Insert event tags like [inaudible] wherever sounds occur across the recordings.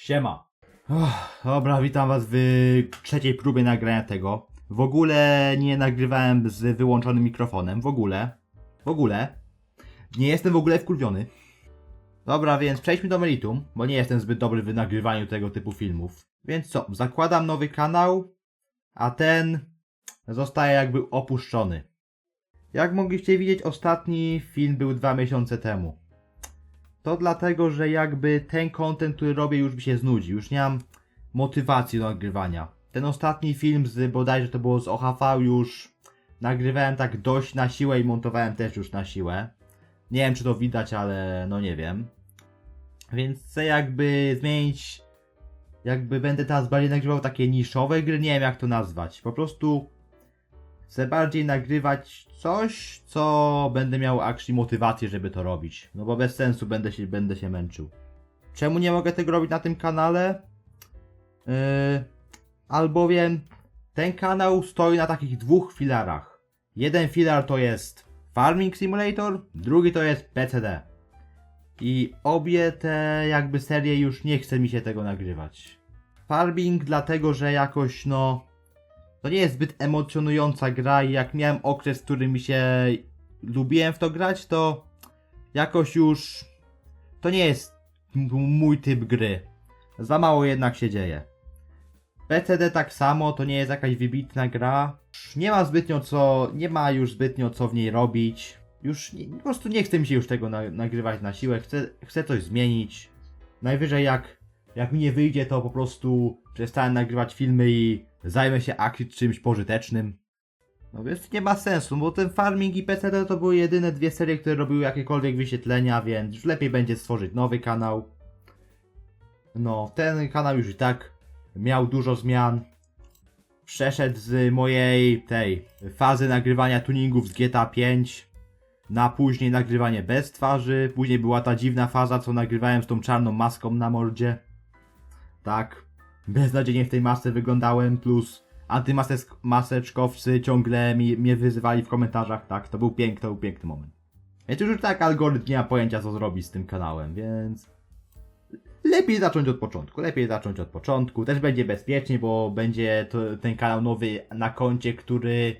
Siema. Uff, dobra, witam was w trzeciej próbie nagrania tego. W ogóle nie nagrywałem z wyłączonym mikrofonem. W ogóle. W ogóle. Nie jestem w ogóle wkurwiony. Dobra, więc przejdźmy do meritum, bo nie jestem zbyt dobry w nagrywaniu tego typu filmów. Więc co, zakładam nowy kanał, a ten zostaje jakby opuszczony. Jak mogliście widzieć, ostatni film był dwa miesiące temu. To dlatego, że jakby ten content, który robię, już mi się znudzi. Już nie mam motywacji do nagrywania. Ten ostatni film z bodajże to było z OHV już nagrywałem tak dość na siłę i montowałem też już na siłę. Nie wiem czy to widać, ale no nie wiem. Więc chcę jakby zmienić. Jakby będę teraz bardziej nagrywał takie niszowe gry, nie wiem jak to nazwać. Po prostu chcę bardziej nagrywać coś, co będę miał actually motywację, żeby to robić. No bo bez sensu będę się, będę się męczył. Czemu nie mogę tego robić na tym kanale? Yy, albowiem ten kanał stoi na takich dwóch filarach. Jeden filar to jest Farming Simulator, drugi to jest PCD. I obie te jakby serie już nie chce mi się tego nagrywać. Farming dlatego, że jakoś no to nie jest zbyt emocjonująca gra i jak miałem okres, w którym się lubiłem w to grać, to jakoś już to nie jest mój typ gry. Za mało jednak się dzieje. PCD tak samo, to nie jest jakaś wybitna gra. Nie ma zbytnio co, nie ma już zbytnio co w niej robić. Już nie, po prostu nie chce mi się już tego na, nagrywać na siłę, chcę, chcę coś zmienić. Najwyżej jak, jak mi nie wyjdzie, to po prostu przestanę nagrywać filmy i zajmę się akcji czymś pożytecznym. No więc nie ma sensu, bo ten farming i PCD to były jedyne dwie serie, które robiły jakiekolwiek wyświetlenia, więc już lepiej będzie stworzyć nowy kanał. No, ten kanał już i tak miał dużo zmian. Przeszedł z mojej tej fazy nagrywania tuningów z GTA 5 na później nagrywanie bez twarzy. Później była ta dziwna faza, co nagrywałem z tą czarną maską na mordzie. Tak, beznadziejnie w tej masce wyglądałem, plus antymaseczkowcy ciągle mi, mnie wyzywali w komentarzach, tak, to był piękny, to był piękny moment. Więc już tak algorytm nie ma pojęcia co zrobić z tym kanałem, więc lepiej zacząć od początku, lepiej zacząć od początku, też będzie bezpiecznie, bo będzie to, ten kanał nowy na koncie, który,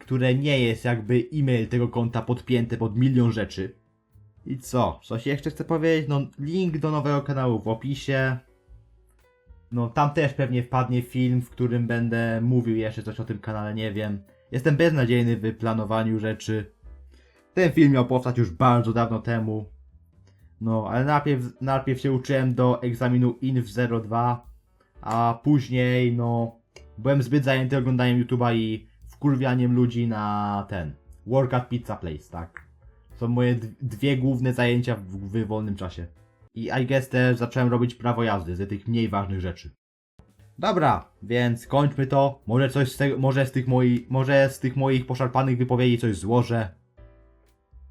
które nie jest jakby e-mail tego konta podpięty pod milion rzeczy. I co? Coś jeszcze chcę powiedzieć? No, link do nowego kanału w opisie. No, tam też pewnie wpadnie film, w którym będę mówił jeszcze coś o tym kanale, nie wiem. Jestem beznadziejny w planowaniu rzeczy. Ten film miał powstać już bardzo dawno temu. No, ale najpierw, najpierw się uczyłem do egzaminu INF 02, a później, no, byłem zbyt zajęty oglądaniem YouTube'a i wkurwianiem ludzi na ten, Work at Pizza Place, tak. Są moje dwie główne zajęcia w, w wolnym czasie. I I guess też zacząłem robić prawo jazdy z tych mniej ważnych rzeczy. Dobra, więc kończmy to. Może coś z tego, może z tych moich, może z tych moich poszarpanych wypowiedzi coś złożę.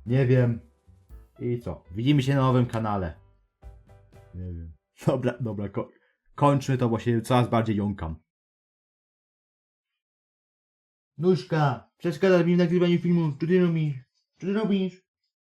Nie wiem. I co? Widzimy się na nowym kanale. Nie wiem. [laughs] Dobra, dobra, ko- kończmy to, bo się coraz bardziej jąkam. Nóżka, przeszkadzasz mi w nagrywaniu filmu. Co ty robisz? Co ty robisz?